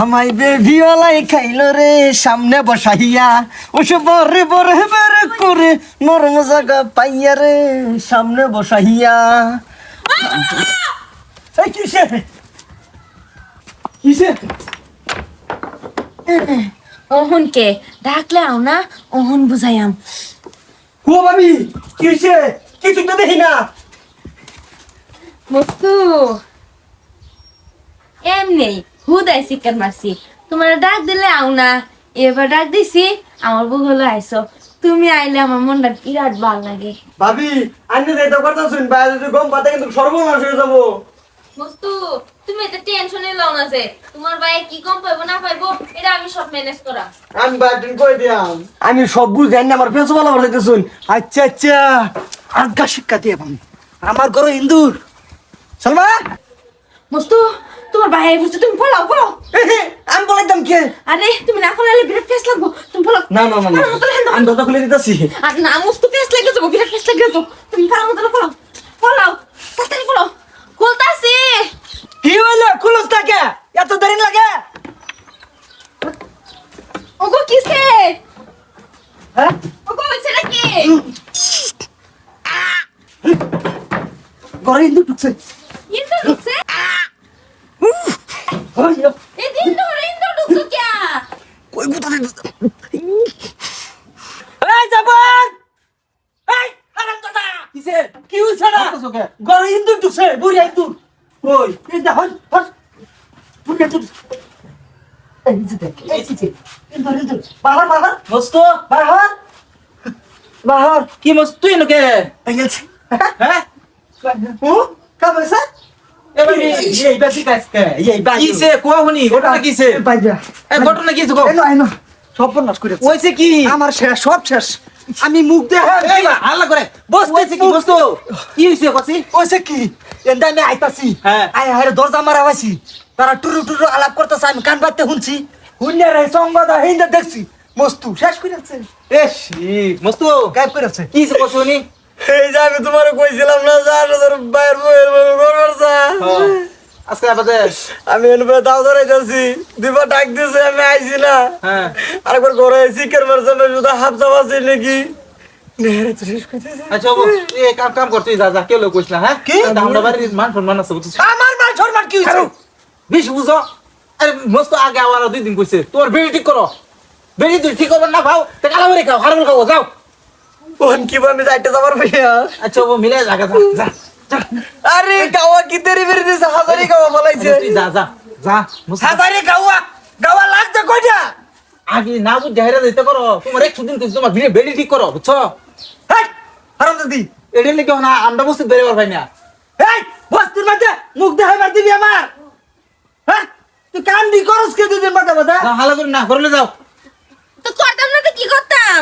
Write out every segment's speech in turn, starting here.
আমায় বেভিওলাই খাইলো রে সামনে বসাইয়া। ওসব বরে বরে বেরে করে নরম জায়গা পাইয়া রে সামনে বসাইয়া। কিসে? কিসে? অহনকে ডাকলে আও না অহন বুঝাইয়াম। ও ভাবি কিসে? কিছু তো দেখি না। মস্তু এমনি হুদাই চিকেন মারছি। তোমার ডাক দিলে আও না। এবার ডাক দিছি আমার বউ হলো আইসো। তুমি আইলে আমার মনটা বিরাট ভালো লাগে। ভাবি আন্নে যাইতে পারতাছুন বাইরে যদি গম পাতে কিন্তু সর্বনাশ হয়ে যাব। মস্তু তুমি এতে টেনশনে লও না যে। তোমার ভাই কি কম পাইবো না পাইবো এটা আমি সব ম্যানেজ করা। আমি বাইরে কই দিয়াম। আমি সব বুঝাই না আমার পেছো বলা বলতে শুন আচ্ছা আচ্ছা। আজ্ঞা শিক্ষা দিয়ে আমার ঘরে ইন্দুর। সালমা! মস্তু তোমার ভাই বলছে তুমি পলাও পলাও। আমি বলাইতাম কে? আরে তুমি না পলালে বিরাট ফেস লাগবো। তুমি পলাও। না না না। আমি দরজা খুলে দিতেছি। আর না মস্তু ফেস লেগে যাব বিরাট ফেস লেগে যাব। তুমি পালার মতো পলাও পলাও তাড়াতাড়ি পলাও। খুলতাছি। কি হইল? খুলস তাকে এত দেরি লাগে? ওগো কিসে? হ্যাঁ? ওগো সেটা কি ঘরে ঢুকছে। ইন্দু ঢুকছে। এই ইন্দু কই গুতা দিতেছে এই জাপান এই হারাম দাদা কিসে কি হইছে না ঘরে ইন্দুর ঢুকছে বুড়ি ইন্দুর কই এই দা হল হল বুড়ি ইন্দুর এই যে দেখ এই যে ইন্দুর ইন্দুর বাহার বাহার মস্ত বাহার বাহার কি মস্ত তুই নকে এই হ্যাঁ ও কামসা এবার আমার শেষ সব শেষ। আমি মুখ বা আল্লাহ করে। কইছে কি বস কি হইছে কসি ওইসে কি? এন্দা আমি আইতাছি। হ্যাঁ। আই হারে দরজা মারা হইছি। তারা টুরু টুরু আলাপ করতেছে আমি কান পাইতে শুনছি। হুন্যা রে সংবাদ হিন্দা দেখছি। মস্তু শেষ করে আছে এ মস্ত। গায়েব করে আছে কি হুনি? এই যে আমি তোমার কইছিলাম না যা তোর বাইরের বইয়ের বই করবার যা আজকে আবাদে আমি এনে দাও ধরে যাচ্ছি। দুবার ডাক দিয়েছে আমি আইছি না। হ্যাঁ। আরেকবার ঘরে চিকেন মারছে আমি শুধু হাফ চাপাচ্ছি নাকি? আচ্ছা কাম কাম করতে যা যা কেউ কইছ না হ্যাঁ? কি? আমরা বাড়ির মান সম্মান আছে বুঝছিস? আমার মান সম্মান কি হইছে বেশ বুঝো। আরে মস্ত আগে আমার দুই দিন কইছে তোর বেড়ি ঠিক করো। বেড়ি তুই ঠিক করবে না খাও তে কালা বেড়ি খাও হারবল খাও যাও। যাবার ভাইয়া আচ্ছা বাবু মিলে জায়গা যা যা যা। আরে গাওয়া কি তেরি বেরি দিছে? হাজারি গাওয়া ফলাইছে তুই যা যা যা মুস্ত- হাজারি গাওয়া গাওয়া লাগছে কইটা? আগে না বুঝে হেরে দিতে করো তোমার একশো দিন তুই তোমার ভিড়ে বেড়ি ঠিক করো বুঝছ? হেই হারাম দাদি এটার লেগে না আমরা বুঝতে বেরোবার ভাই না। এই বস্তির মধ্যে মুখ দেখাইবার দিবি আমার। হ্যাঁ তুই কান দি করস কে দুদিন বাদা বাদা হালা করে না করলে যাও। তো করতাম না তো কি করতাম?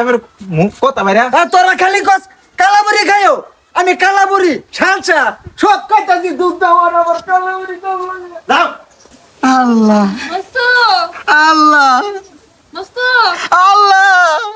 আমার মুখ কথা বাইরা। তোরা খালি কস কালাবুরি খাইও। আমি কালাবুরি সালসা সব কইতাছি দুধ দাও আর আমার কালাবুরি দাও। আল্লাহ। মস্ত। আল্লাহ। মস্ত। আল্লাহ।